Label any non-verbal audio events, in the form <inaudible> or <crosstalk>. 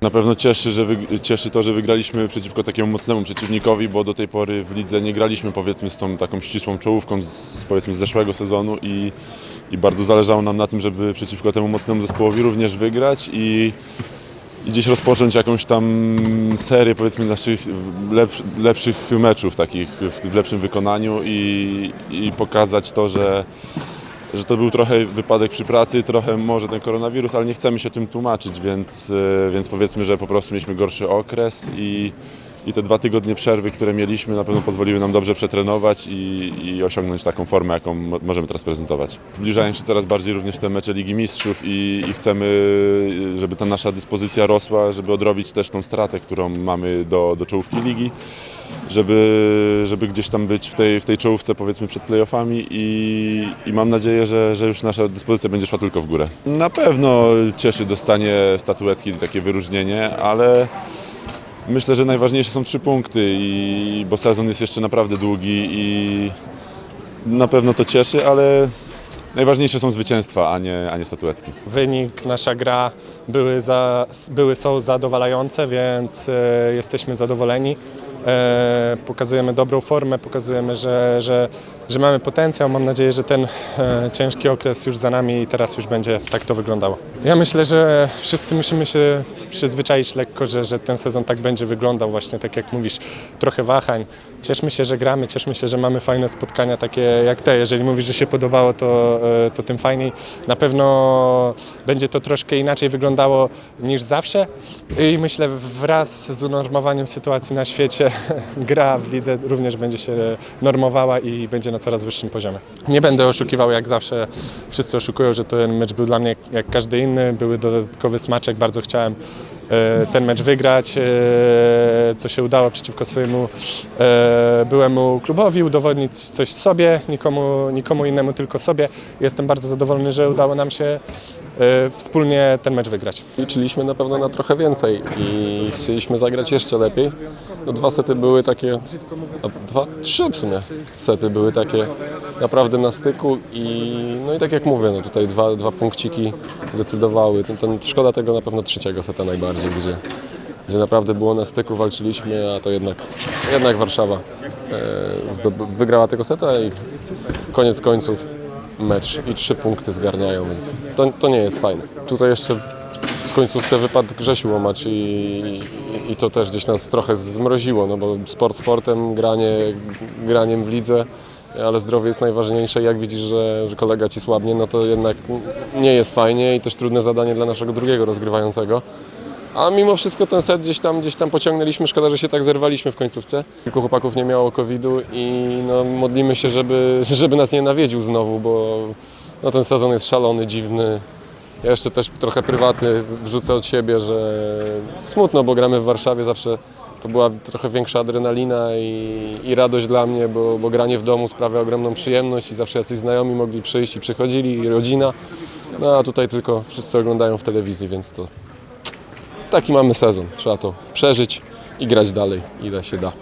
Na pewno cieszy, że cieszy to, że wygraliśmy przeciwko takiemu mocnemu przeciwnikowi, bo do tej pory w lidze nie graliśmy powiedzmy z tą taką ścisłą czołówką z, powiedzmy z zeszłego sezonu i, i bardzo zależało nam na tym, żeby przeciwko temu mocnemu zespołowi również wygrać i, i gdzieś rozpocząć jakąś tam serię powiedzmy naszych lepsz, lepszych meczów takich w, w lepszym wykonaniu i, i pokazać to, że że to był trochę wypadek przy pracy, trochę może ten koronawirus, ale nie chcemy się tym tłumaczyć, więc, e, więc powiedzmy, że po prostu mieliśmy gorszy okres i, i te dwa tygodnie przerwy, które mieliśmy, na pewno pozwoliły nam dobrze przetrenować i, i osiągnąć taką formę, jaką mo- możemy teraz prezentować. Zbliżają się coraz bardziej również te mecze Ligi Mistrzów i, i chcemy, żeby ta nasza dyspozycja rosła, żeby odrobić też tą stratę, którą mamy do, do czołówki ligi żeby, żeby gdzieś tam być w tej, w tej czołówce powiedzmy przed playoffami i, i mam nadzieję, że, że już nasza dyspozycja będzie szła tylko w górę. Na pewno cieszy dostanie statuetki, takie wyróżnienie, ale myślę, że najważniejsze są trzy punkty, i, bo sezon jest jeszcze naprawdę długi i na pewno to cieszy, ale najważniejsze są zwycięstwa, a nie, a nie statuetki. Wynik, nasza gra były, za, były są zadowalające, więc e, jesteśmy zadowoleni. E, pokazujemy dobrą formę, pokazujemy, że, że, że mamy potencjał. Mam nadzieję, że ten e, ciężki okres już za nami i teraz już będzie tak to wyglądało. Ja myślę, że wszyscy musimy się przyzwyczaić lekko, że, że ten sezon tak będzie wyglądał, właśnie tak jak mówisz, trochę wahań. Cieszmy się, że gramy, cieszmy się, że mamy fajne spotkania takie jak te. Jeżeli mówisz, że się podobało, to, e, to tym fajniej. Na pewno będzie to troszkę inaczej wyglądało niż zawsze i myślę wraz z unormowaniem sytuacji na świecie <laughs> gra w lidze również będzie się normowała i będzie na coraz wyższym poziomie. Nie będę oszukiwał jak zawsze, wszyscy oszukują, że ten mecz był dla mnie jak każdy inny, były dodatkowy smaczek, bardzo chciałem e, ten mecz wygrać, e, co się udało przeciwko swojemu e, byłemu klubowi, udowodnić coś sobie, nikomu, nikomu innemu, tylko sobie. Jestem bardzo zadowolony, że udało nam się wspólnie ten mecz wygrać. Liczyliśmy na pewno na trochę więcej i chcieliśmy zagrać jeszcze lepiej. No, dwa sety były takie, dwa, trzy w sumie sety były takie naprawdę na styku i no i tak jak mówię, no tutaj dwa, dwa punkciki decydowały. Ten, ten, szkoda tego na pewno trzeciego seta najbardziej, gdzie, gdzie naprawdę było na styku, walczyliśmy, a to jednak, jednak Warszawa e, wygrała tego seta i koniec końców mecz i trzy punkty zgarniają, więc to, to nie jest fajne. Tutaj jeszcze w końcówce wypadł Grzesiu Łomacz i, i, i to też gdzieś nas trochę zmroziło, no bo sport sportem, granie, graniem w lidze, ale zdrowie jest najważniejsze. Jak widzisz, że, że kolega ci słabnie, no to jednak nie jest fajnie i też trudne zadanie dla naszego drugiego rozgrywającego. A mimo wszystko ten set gdzieś tam, gdzieś tam pociągnęliśmy. Szkoda, że się tak zerwaliśmy w końcówce. Kilku chłopaków nie miało COVID-u i no, modlimy się, żeby, <laughs> żeby nas nie nawiedził znowu, bo no, ten sezon jest szalony, dziwny. Ja jeszcze też trochę prywatny wrzucę od siebie, że smutno, bo gramy w Warszawie zawsze. To była trochę większa adrenalina i, i radość dla mnie, bo, bo granie w domu sprawia ogromną przyjemność i zawsze jacyś znajomi mogli przyjść i przychodzili, i rodzina. No a tutaj tylko wszyscy oglądają w telewizji, więc to taki mamy sezon. Trzeba to przeżyć i grać dalej, ile się da.